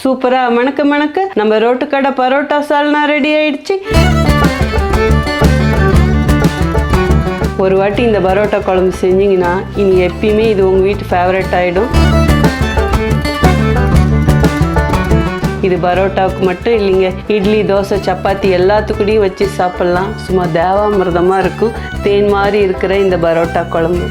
சூப்பரா மணக்க மணக்க. நம்ம ரோட்டு கடை பரோட்டா சால்னா ரெடி ஆயிடுச்சு. ஒரு வாட்டி இந்த பரோட்டா குழம்பு செஞ்சீங்கன்னா இனி எப்பயுமே இது உங்கள் வீட்டு ஃபேவரட் ஆகிடும் இது பரோட்டாவுக்கு மட்டும் இல்லைங்க. இட்லி தோசை சப்பாத்தி எல்லாத்துக்கூடையும் வச்சு சாப்பிட்லாம். சும்மா தேவாமிரதமாக இருக்கும். தேன் மாதிரி இருக்கிற இந்த பரோட்டா குழம்பு.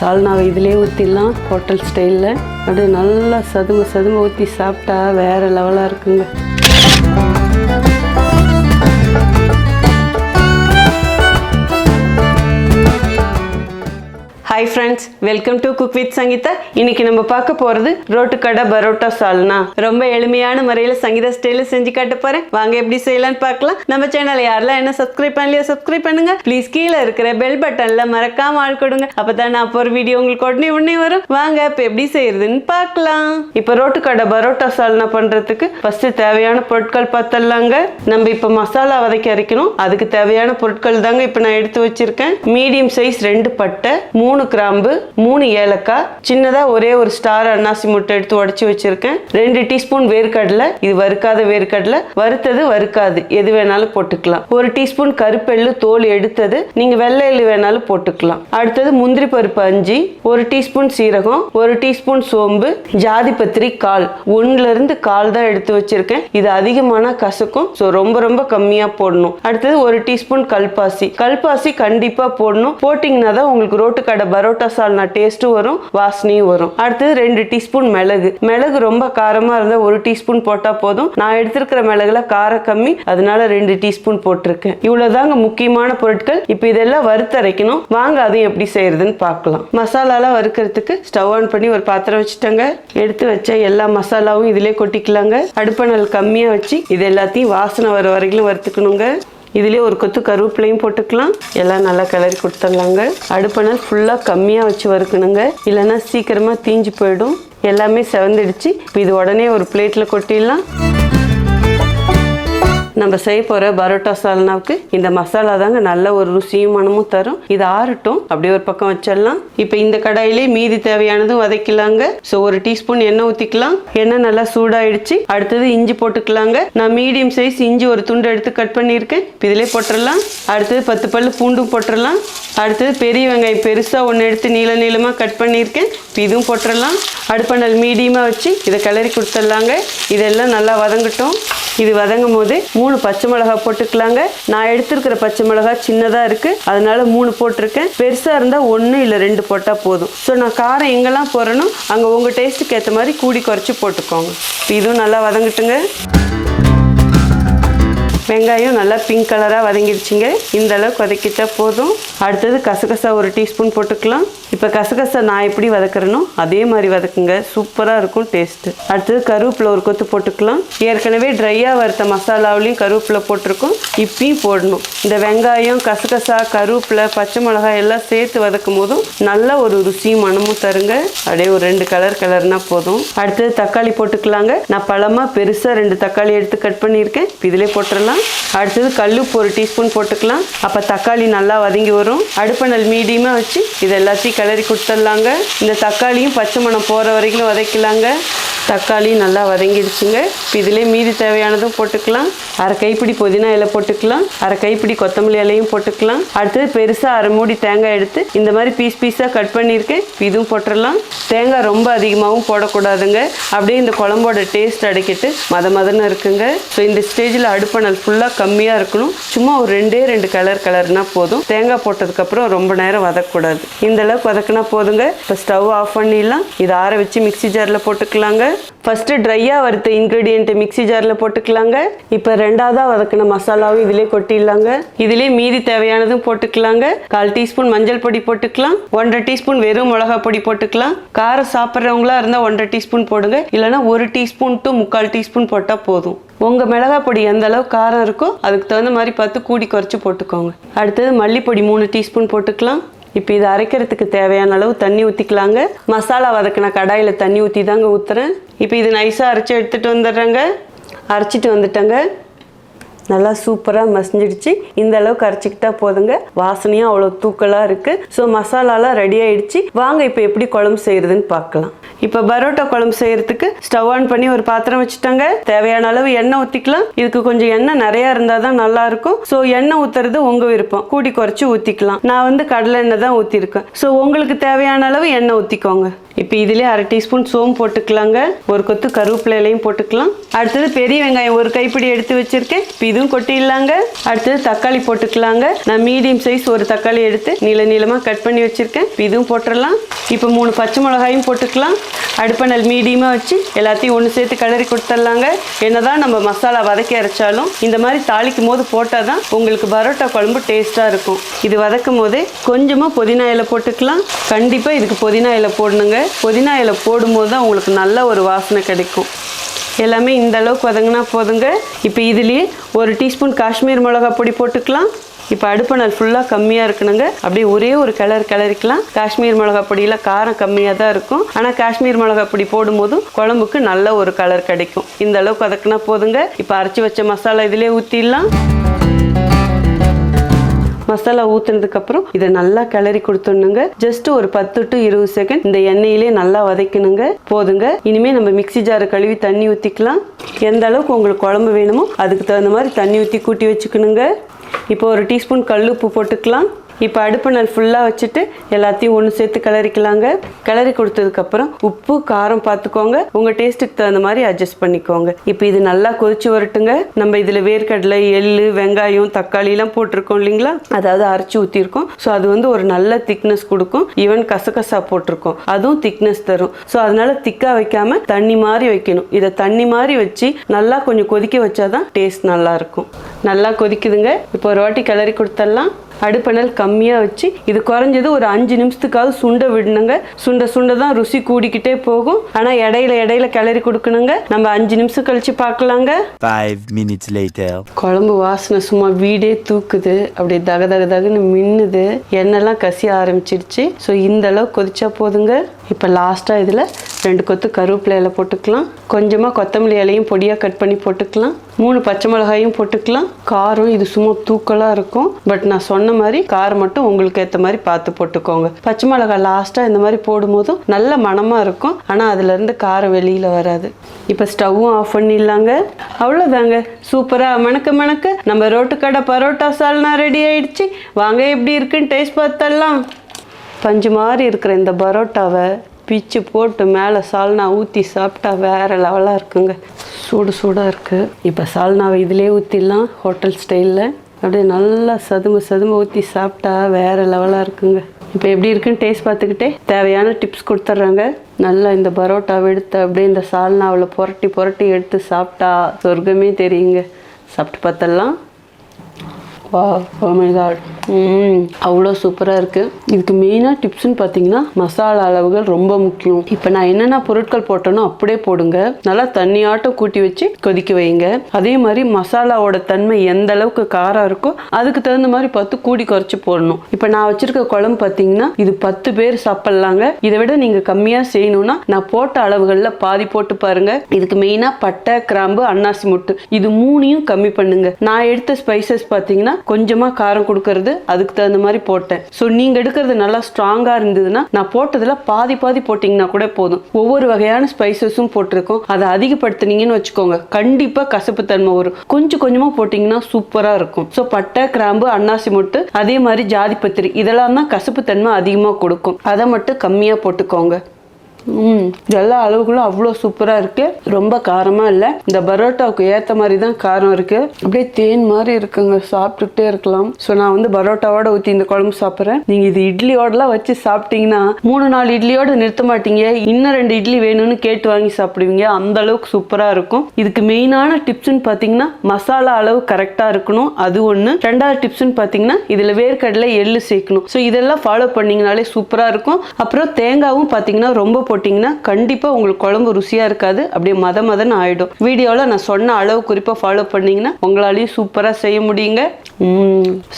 சால்னாவை இதிலே ஊற்றிடலாம் ஹோட்டல் ஸ்டைலில் அப்படியே நல்லா சதும சதும ஊற்றி சாப்பிட்டா வேறு லெவலாக இருக்குங்க. Hi friends welcome to cook with Sangeetha இன்னைக்கு நம்ம பார்க்க போறது ரோட்டு கடை பரோட்டா சால்னா. ரொம்ப எளிமையான முறையில் சங்கீதா ஸ்டைல செஞ்சு காட்ட போறேன். வாங்க எப்படி செய்யலாம்னு பார்க்கலாம். நம்ம சேனலை யாரெல்லாம் என்ன சப்ஸ்கிரைப் பண்ணலையோ சப்ஸ்கிரைப் பண்ணுங்க. ப்ளீஸ் கீழே இருக்கிற பெல் பட்டன்ல மறக்காம ஆள் கொடுங்க. அப்பதான் நான் போகிற வீடியோ உங்களுக்கு உடனே உடனே வரும். வாங்க இப்போ எப்படி செய்யறதுன்னு பார்க்கலாம். இப்போ ரோட்டு கடை பரோட்டா சால்னா பண்றதுக்கு ஃபர்ஸ்ட் தேவையான பொருட்கள் பார்த்தலாங்க நம்ம இப்போ மசாலா வதக்கி அரைக்கணும். அதுக்கு தேவையான பொருட்கள் தாங்க இப்போ நான் எடுத்து வச்சிருக்கேன். மீடியம் சைஸ் ரெண்டு பட்டை மூணு கிராம்பு மூணு ஏலக்காய் சின்னதா ஒரே ஒரு ஸ்டார் அன்னாசி முட்டை எடுத்து உடச்சி வச்சிருக்கேன். ரெண்டு டீஸ்பூன் வேர்க்கடலை இது வறுக்காத வேர்க்கடலை. வறுத்தது வறுக்காது எது வேணாலும் போட்டுக்கலாம். ஒரு டீஸ்பூன் கருப்பெள்ளு தோல் எடுத்தது நீங்க வெள்ளை எள்ளு வேணாலும் போட்டுக்கலாம். அடுத்தது முந்திரி பருப்பு அஞ்சு ஒரு டீஸ்பூன் சீரகம் ஒரு டீஸ்பூன் சோம்பு ஜாதி பத்திரி கால். ஒன்னுல இருந்து கால் தான் எடுத்து வச்சிருக்கேன். இது அதிகமான கசக்கும் ஸோ ரொம்ப ரொம்ப கம்மியா போடணும். அடுத்தது ஒரு டீஸ்பூன் கல்பாசி. கல்பாசி கண்டிப்பா போடணும். போட்டிங்கன்னா தான் உங்களுக்கு ரோட்டு கடை பரோட்டா சால்னா டேஸ்ட்டும் வரும் வாசனையும் வரும். அடுத்தது ரெண்டு டீஸ்பூன் மிளகு. மிளகு ரொம்ப காரமாக இருந்தால் ஒரு டீஸ்பூன் போட்டால் போதும். நான் எடுத்திருக்கிற மிளகுல காரம் கம்மி அதனால ரெண்டு டீஸ்பூன் போட்டிருக்கேன். இவ்வளோதாங்க முக்கியமான பொருட்கள். இப்போ இதெல்லாம் வறுத்தரைக்கணும். வாங்க அதையும் எப்படி செய்யறதுன்னு பார்க்கலாம். மசாலாலாம் வறுக்கிறதுக்கு ஸ்டவ் ஆன் பண்ணி ஒரு பாத்திரம் வச்சுட்டேங்க. எடுத்து வச்ச எல்லா மசாலாவும் இதிலே கொட்டிக்கலாங்க. அடுப்பணல் கம்மியாக வச்சு இது எல்லாத்தையும் வாசனை வர வரைக்கும் வறுத்துக்கணுங்க. இதுலேயே ஒரு கொத்து கருவேப்பிலையும் போட்டுக்கலாம். எல்லாம் நல்லா கிளறி கொடுத்துடலாங்க. அடுப்பணல் ஃபுல்லாக கம்மியாக வச்சு வறுக்கணுங்க. இல்லைன்னா சீக்கிரமாக தீஞ்சு போயிடும். எல்லாமே செவந்துடுச்சு. இப்போ இது உடனே ஒரு பிளேட்டில் கொட்டிடலாம். நம்ம செய்ய போகிற பரோட்டா சால்னாவுக்கு இந்த மசாலா தாங்க நல்ல ஒரு ருசியும் மனமும் தரும். இது ஆறட்டும். அப்படியே ஒரு பக்கம் வச்சிடலாம். இப்போ இந்த கடாயிலே மீதி தேவையானதும் வதக்கலாங்க. ஸோ ஒரு டீஸ்பூன் எண்ணெய் ஊற்றிக்கலாம் எண்ணெய் நல்லா சூடாயிடுச்சு. அடுத்தது இஞ்சி போட்டுக்கலாங்க. நான் மீடியம் சைஸ் இஞ்சி ஒரு துண்டு எடுத்து கட் பண்ணியிருக்கேன். இப்போ இதிலே போட்டுடலாம். அடுத்தது பத்து பல்லு பூண்டும் போட்டுடலாம். அடுத்தது பெரிய வெங்காயம் பெருசாக ஒன்று எடுத்து நீள நீளமாக கட் பண்ணியிருக்கேன். இப்போ இதுவும் போட்டுடலாம். அடுப்பணல் மீடியமாக வச்சு இதை கிளறி கொடுத்துடலாங்க. இதெல்லாம் நல்லா வதங்கட்டும். இது வதங்கும் போது மூணு பச்சை மிளகாய் போட்டுக்கலாங்க. நான் எடுத்திருக்கிற பச்சை மிளகாய் சின்னதாக இருக்குது அதனால மூணு போட்டிருக்கேன். பெருசாக இருந்தால் ஒன்று இல்லை ரெண்டு போட்டால் போதும். ஸோ நான் காரம் எங்கெல்லாம் போடுறேனோ அங்கே உங்கள் டேஸ்ட்டுக்கு ஏற்ற மாதிரி கூடி குறைச்சி போட்டுக்கோங்க. இதுவும் நல்லா வதங்கட்டுங்க. வெங்காயம் நல்லா பிங்க் கலராக வதங்கிடுச்சிங்க. இந்த அளவுக்கு வதக்கிட்டா போதும். அடுத்தது கசகசா ஒரு டீஸ்பூன் போட்டுக்கலாம். இப்போ கசகசை நான் எப்படி வதக்குறேனோ அதே மாதிரி வதக்குங்க. சூப்பராக இருக்கும் டேஸ்ட்டு அடுத்தது கருவேப்பிலை ஒரு கொத்து போட்டுக்கலாம். ஏற்கனவே ட்ரையாக வறுத்த மசாலாவிலையும் கருவேப்பிலை போட்டிருக்கோம். இப்பயும் போடணும். இந்த வெங்காயம் கசகசா கருவேப்பிலை பச்சை மிளகாய் எல்லாம் சேர்த்து வதக்கும் போதும் நல்ல ஒரு ருசியும் மனமும் தருங்க. அப்படியே ஒரு ரெண்டு கலர் கலர்னா போதும். அடுத்தது தக்காளி போட்டுக்கலாங்க. நான் பழமாக பெருசாக ரெண்டு தக்காளி எடுத்து கட் பண்ணியிருக்கேன். இப்போ இதிலே போட்டுடலாம். அடுத்தது கல்லுப்பு ஒரு டீஸ்பூன் போட்டுக்கலாம். அப்போ தக்காளி நல்லா வதங்கி வரும். அடுப்பணல் மீடியமாக வச்சு இது எல்லாத்தையும் கிளறி கொடுத்துடலாங்க. இந்த தக்காளியும் பச்சை மணம் போகிற வரைக்கும் வதக்கலாங்க. தக்காளி நல்லா வதங்கிடுச்சுங்க. இப்போ இதிலே மீதி தேவையானதும் போட்டுக்கலாம். அரை கைப்பிடி புதினா இலை போட்டுக்கலாம். அரை கைப்பிடி கொத்தமல்லி இலையும் போட்டுக்கலாம். அடுத்தது பெருசாக அரை மூடி தேங்காய் எடுத்து இந்த மாதிரி பீஸ் பீஸாக கட் பண்ணியிருக்கேன். இதுவும் போட்டுடலாம் தேங்காய் ரொம்ப அதிகமாகவும் போடக்கூடாதுங்க. அப்படியே இந்த குழம்போட டேஸ்ட் அடைக்கிட்டு மத மதன்னு இருக்குங்க. ஸோ இந்த ஸ்டேஜில் அடுப்பணல் ஃபுல்லாக கம்மியாக இருக்கணும். சும்மா ஒரு ரெண்டே ரெண்டு கலர் கலர்னா போதும். தேங்காய் போட்டதுக்கப்புறம் ரொம்ப நேரம் வதக்கக்கூடாது. இந்த அளவுக்கு வதக்குனா போதுங்க. இப்போ ஸ்டவ் ஆஃப் பண்ணிடலாம். இதை ஆற வச்சு மிக்ஸி ஜாரில் போட்டுக்கலாங்க. ஃபஸ்ட்டு ட்ரையாக வறுத்த இன்க்ரீடியண்ட்டை மிக்ஸி ஜாரில் போட்டுக்கலாங்க. இப்போ ரெண்டாவதாக வதக்கின மசாலாவும் இதிலே கொட்டிடலாங்க. இதிலே மீதி தேவையானதும் போட்டுக்கலாங்க. கால் டீஸ்பூன் மஞ்சள் பொடி போட்டுக்கலாம். ஒன்றரை டீஸ்பூன் வெறும் மிளகா பொடி போட்டுக்கலாம். காரம் சாப்பிட்றவங்களா இருந்தால் ஒன்றரை டீஸ்பூன் போடுங்க. இல்லைன்னா ஒரு டீஸ்பூன் டு முக்கால் டீஸ்பூன் போட்டால் போதும். உங்கள் மிளகா பொடி எந்த அளவு காரம் இருக்கோ அதுக்கு தகுந்த மாதிரி பார்த்து கூடி குறைச்சி போட்டுக்கோங்க. அடுத்தது மல்லிப்பொடி மூணு டீஸ்பூன் போட்டுக்கலாம். இப்போ இதை அரைக்கிறதுக்கு தேவையான அளவு தண்ணி ஊற்றிக்கலாங்க மசாலா வதக்கின கடாயில் தண்ணி ஊற்றி தாங்க ஊற்றுறேன் இப்போ இது நைஸாக அரைச்சி எடுத்துகிட்டு வந்துடுறேங்க. அரைச்சிட்டு வந்துட்டேங்க. நல்லா சூப்பராக மசிஞ்சிடுச்சு. இந்த அளவுக்கு அரைச்சிக்கிட்டா போதுங்க. வாசனையும் அவ்வளோ தூக்கலாக இருக்குது ஸோ மசாலாலாம் ரெடி ஆயிடுச்சு. வாங்க இப்போ எப்படி குழம்பு செய்யறதுன்னு பார்க்கலாம். இப்போ பரோட்டா குழம்பு செய்யறதுக்கு ஸ்டவ் ஆன் பண்ணி ஒரு பாத்திரம் வச்சுட்டாங்க. தேவையான அளவு எண்ணெய் ஊற்றிக்கலாம் இதுக்கு கொஞ்சம் எண்ணெய் நிறையா இருந்தால் தான் நல்லா இருக்கும். ஸோ எண்ணெய் ஊற்றுறது உங்கள் விருப்பம். கூடி குறைச்சி ஊற்றிக்கலாம் நான் வந்து கடலை எண்ணெய் தான் ஊற்றிருக்கேன் ஸோ உங்களுக்கு தேவையான அளவு எண்ணெய் ஊற்றிக்கோங்க இப்போ இதுலேயே அரை டீஸ்பூன் சோம்பு போட்டுக்கலாங்க. ஒரு கொத்து கருவேப்பிலையிலையும் போட்டுக்கலாம். அடுத்தது பெரிய வெங்காயம் ஒரு கைப்பிடி எடுத்து வச்சிருக்கேன். இப்போ இதுவும் கொட்டிடலாங்க. அடுத்தது தக்காளி போட்டுக்கலாங்க. நான் மீடியம் சைஸ் ஒரு தக்காளி எடுத்து நீள நீளமாக கட் பண்ணி வச்சிருக்கேன். இப்போ இதுவும் போட்டுடலாம். இப்போ மூணு பச்சை மிளகாயும் போட்டுக்கலாம். அடுப்பணல் மீடியமாக வச்சு எல்லாத்தையும் ஒன்று சேர்த்து கிளறி கொடுத்துடலாங்க. என்னதான் நம்ம மசாலா வதக்கி அரைச்சாலும் இந்த மாதிரி தாளிக்கும் போது போட்டால் தான் உங்களுக்கு பரோட்டா குழம்பு டேஸ்ட்டாக இருக்கும். இது வதக்கும் போதே கொஞ்சமாக புதினா இலை போட்டுக்கலாம். கண்டிப்பாக இதுக்கு புதினா இலை போடணுங்க. புதினா இலை போடும்போது தான் உங்களுக்கு நல்ல ஒரு வாசனை கிடைக்கும். எல்லாமே இந்த அளவுக்கு வதங்கினா போதுங்க. இப்போ இதுலேயே ஒரு டீஸ்பூன் காஷ்மீர் மிளகா பொடி போட்டுக்கலாம். இப்போ அடுப்பு நாள் ஃபுல்லாக கம்மியாக இருக்கணுங்க. அப்படியே ஒரே ஒரு கலர் கிளறிக்கலாம். காஷ்மீர் மிளகா பொடியில் காரம் கம்மியாக தான் இருக்கும். ஆனால் காஷ்மீர் மிளகா பொடி போடும்போது குழம்புக்கு நல்ல ஒரு கலர் கிடைக்கும். இந்த அளவுக்கு வதக்குனா போதுங்க. இப்போ அரைச்சி வச்ச மசாலா இதிலே ஊற்றிடலாம் மசாலா ஊத்துனதுக்கப்புறம் இதை நல்லா கிளறி கொடுத்துடணுங்க. ஜஸ்ட் ஒரு பத்து டு இருபது செகண்ட் இந்த எண்ணெயிலே நல்லா வதக்கணுங்க. போதுங்க. இனிமேல் நம்ம மிக்ஸி ஜாரை கழுவி தண்ணி ஊற்றிக்கலாம் எந்த அளவுக்கு உங்களுக்கு குழம்பு வேணுமோ அதுக்கு தகுந்த மாதிரி தண்ணி ஊற்றி கூட்டி வச்சுக்கணுங்க. இப்போ ஒரு டீஸ்பூன் கல் உப்பு போட்டுக்கலாம். இப்போ அடுப்பு நல் ஃபுல்லாக வச்சுட்டு எல்லாத்தையும் ஒன்று சேர்த்து கிளறிக்கலாங்க. கிளறி கொடுத்ததுக்கப்புறம் உப்பு காரம் பார்த்துக்கோங்க உங்கள் டேஸ்ட்டுக்கு தகுந்த மாதிரி அட்ஜஸ்ட் பண்ணிக்கோங்க. இப்போ இது நல்லா கொதிச்சு வரட்டுங்க. நம்ம இதில் வேர்க்கடலை எள் வெங்காயம் தக்காளிலாம் போட்டிருக்கோம் இல்லைங்களா? அதாவது அரைச்சி ஊற்றிருக்கோம் ஸோ அது வந்து ஒரு நல்ல திக்னஸ் கொடுக்கும். ஈவன் கசகசா போட்டிருக்கோம். அதுவும் திக்னஸ் தரும். ஸோ அதனால திக்காக வைக்காம தண்ணி மாதிரி வைக்கணும். இதை தண்ணி மாதிரி வச்சு நல்லா கொஞ்சம் கொதிக்க வச்சாதான் டேஸ்ட் நல்லா இருக்கும். நல்லா கொதிக்குதுங்க. இப்போ ஒரு வாட்டி கிளறி கொடுத்துடலாம். அடுப்பணல் கம்மியாக வச்சு இது குறைஞ்சது ஒரு அஞ்சு நிமிஷத்துக்காவது சுண்ட விடணுங்க. சுண்ட சுண்ட தான் ருசி கூடிக்கிட்டே போகும். ஆனால் இடையில இடையில கிளறி கொடுக்கணுங்க. நம்ம அஞ்சு நிமிஷம் கழிச்சு பார்க்கலாங்க. Five minutes later. குழம்பு வாசனை சும்மா வீடே தூக்குது. அப்படியே தக தக தகன்னு மின்னுது. எண்ணெய்லாம் கசிய ஆரம்பிச்சிடுச்சு ஸோ இந்த அளவு கொதிச்சா போதுங்க. இப்போ லாஸ்ட்டாக இதில் ரெண்டு கொத்து கருவேப்பிலை இலை போட்டுக்கலாம். கொஞ்சமாக கொத்தமல்லி இலையும் பொடியாக கட் பண்ணி போட்டுக்கலாம். மூணு பச்சை மிளகாயும் போட்டுக்கலாம். காரம் இது சும்மா தூக்கலாக இருக்கும். பட் நான் சொன்ன மாதிரி காரம் மட்டும் உங்களுக்கு ஏற்ற மாதிரி பார்த்து போட்டுக்கோங்க. பச்சை மிளகாய் லாஸ்ட்டாக இந்த மாதிரி போடும்போதும் நல்ல மணமாக இருக்கும். ஆனால் அதுலேருந்து காரம் வெளியில் வராது. இப்போ ஸ்டவ்வும் ஆஃப் பண்ணிடலாங்க. அவ்வளோதாங்க சூப்பராக மணக்க மணக்க நம்ம ரோட்டு கடை பரோட்டா சால்னா ரெடி ஆயிடுச்சு. வாங்க எப்படி இருக்குன்னு டேஸ்ட் பார்த்தலாம் பஞ்சு மாதிரி இருக்கிற இந்த பரோட்டாவை பிச்சு போட்டு மேலே சால்னா ஊற்றி சாப்பிட்டா வேறு லெவலாக இருக்குங்க. சூடு சூடாக இருக்குது இப்போ சால்னாவை இதிலே ஊற்றிடலாம் ஹோட்டல் ஸ்டைலில். அப்படியே நல்லா சதும சதும ஊற்றி சாப்பிட்டா வேறு லெவலாக இருக்குங்க. இப்போ எப்படி இருக்குன்னு டேஸ்ட் பார்த்துக்கிட்டே தேவையான டிப்ஸ் கொடுத்துட்றாங்க. நல்லா இந்த பரோட்டாவை எடுத்து அப்படியே இந்த சால்னாவில் புரட்டி புரட்டி எடுத்து சாப்பிட்டா சொர்க்கமே தெரியுங்க. சாப்பிட்டு பார்த்தலாம் வா oh மை காட் அவ்வளோ சூப்பராக இருக்குது இதுக்கு மெயினாக டிப்ஸ்னு பார்த்தீங்கன்னா மசாலா அளவுகள் ரொம்ப முக்கியம். இப்போ நான் என்னென்ன பொருட்கள் போட்டேனோ அப்படியே போடுங்க. நல்லா தண்ணியாட்டம் கூட்டி வச்சு கொதிக்க வைங்க. அதே மாதிரி மசாலாவோட தன்மை எந்த அளவுக்கு காரம் இருக்கோ அதுக்கு தகுந்த மாதிரி பார்த்து கூடி குறைச்சி போடணும். இப்போ நான் வச்சிருக்க குழம்பு பார்த்தீங்கன்னா இது பத்து பேர் சாப்பிட்லாங்க. இதை விட நீங்கள் கம்மியாக செய்யணும்னா நான் போட்ட அளவுகளில் பாதி போட்டு பாருங்க. இதுக்கு மெயினாக பட்டை கிராம்பு அன்னாசி முட்டு. இது மூணையும் கம்மி பண்ணுங்க. நான் எடுத்த ஸ்பைசஸ் பார்த்தீங்கன்னா கொஞ்சமாக காரம் கொடுக்கறது அதுக்கு தகுந்த மாதிரி போட்டேன். ஸோ நீங்கள் எடுக்கிறது நல்லா ஸ்ட்ராங்காக இருந்ததுன்னா நான் போட்டதில் பாதி பாதி போட்டிங்கன்னா கூட போதும். ஒவ்வொரு வகையான ஸ்பைசஸும் போட்டிருக்கோம். அதை அதிகப்படுத்துனீங்கன்னு வச்சுக்கோங்க. கண்டிப்பாக கசப்பு தன்மை வரும். கொஞ்சம் கொஞ்சமாக போட்டிங்கன்னா சூப்பராக இருக்கும். ஸோ பட்டை கிராம்பு அன்னாசி மொட்டு அதே மாதிரி ஜாதி பத்திரி இதெல்லாம் தான் கசப்பு தன்மை அதிகமாக கொடுக்கும். அதை மட்டும் கம்மியாக போட்டுக்கோங்க. ம். எல்லா அளவுகளும் அவ்வளோ சூப்பராக இருக்குது ரொம்ப காரமாக இல்லை. இந்த பரோட்டாவுக்கு ஏற்ற மாதிரி தான் காரம் இருக்குது அப்படியே தேன் மாதிரி இருக்குங்க. சாப்பிட்டுட்டே இருக்கலாம். ஸோ நான் வந்து பரோட்டாவோட ஊற்றி இந்த குழம்பு சாப்பிட்றேன். நீங்கள் இது இட்லியோடலாம் வச்சு சாப்பிட்டீங்கன்னா மூணு நாலு இட்லியோட நிறுத்த மாட்டீங்க. இன்னும் ரெண்டு இட்லி வேணும்னு கேட்டு வாங்கி சாப்பிடுவீங்க. அந்த அளவுக்கு சூப்பராக இருக்கும். இதுக்கு மெயினான டிப்ஸ்ன்னு பார்த்தீங்கன்னா மசாலா அளவு கரெக்டாக இருக்கணும். அது ஒன்று ரெண்டாவது டிப்ஸ்னு பார்த்தீங்கன்னா இதில் வேர்க்கடலை எள்ளு சேர்க்கணும். ஸோ இதெல்லாம் ஃபாலோ பண்ணிங்கனாலே சூப்பராக இருக்கும். அப்புறம் தேங்காவும் பார்த்தீங்கன்னா ரொம்ப போட்டிங்கன்னா கண்டிப்பாக உங்களுக்கு குழம்பு ருசியாக இருக்காது. அப்படியே மத மதன்னு ஆகிடும் வீடியோவில் நான் சொன்ன அளவு குறிப்பாக ஃபாலோ பண்ணீங்கன்னா உங்களாலையும் சூப்பராக செய்ய முடியுங்க.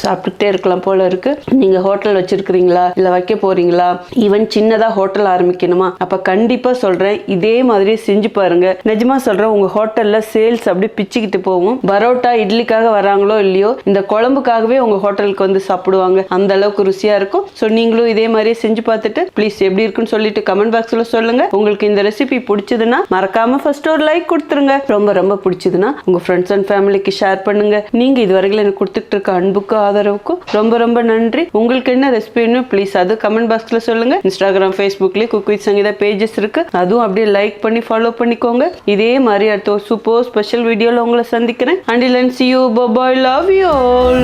சாப்பிட்டுட்டே இருக்கலாம் போல இருக்கு. நீங்க ஹோட்டல் வச்சிருக்கிறீங்களா? இல்ல வைக்க போறீங்களா? ஈவன் சின்னதா ஹோட்டல் ஆரம்பிக்கணுமா? அப்ப கண்டிப்பா சொல்றேன் இதே மாதிரி செஞ்சு பாருங்க. நிஜமா சொல்றேன் உங்க ஹோட்டல்ல சேல்ஸ் அப்படியே பிச்சுக்கிட்டு போகும். பரோட்டா இட்லிக்காக வராங்களோ இல்லையோ இந்த குழம்புக்காகவே உங்க ஹோட்டலுக்கு வந்து சாப்பிடுவாங்க. அந்த அளவுக்கு ருசியா இருக்கும். ஸோ நீங்களும் இதே மாதிரி செஞ்சு பார்த்துட்டு ப்ளீஸ் எப்படி இருக்குன்னு சொல்லிட்டு கமெண்ட் பாக்ஸ்ல சொல்லுங்க. உங்களுக்கு இந்த ரெசிபி பிடிச்சதுன்னா மறக்காம ஃபர்ஸ்ட் ஒரு லைக் கொடுத்துருங்க. ரொம்ப ரொம்ப பிடிச்சதுன்னா உங்க ஃப்ரெண்ட்ஸ் அண்ட் ஃபேமிலிக்கு ஷேர் பண்ணுங்க. நீங்க இதுவரைக்கும் எனக்கு கொடுத்துட்டு இருக்க அன்புக்கும் ஆதரவுக்கும் ரொம்ப ரொம்ப நன்றி. உங்களுக்கு என்ன ரெசிபின்னு ப்ளீஸ் அது கமெண்ட் பாக்ஸ்ல சொல்லுங்க. இன்ஸ்டாகிராம் ஃபேஸ்புக்லயே குக் வித் சங்கீதா பேஜஸ் இருக்கு. அதுவும் அப்படியே லைக் பண்ணி ஃபாலோ பண்ணிக்கோங்க. இதே மாதிரி அடுத்த ஒரு சூப்பர் ஸ்பெஷல் வீடியோல உங்களை சந்திக்கிறேன். And and see you bye love you all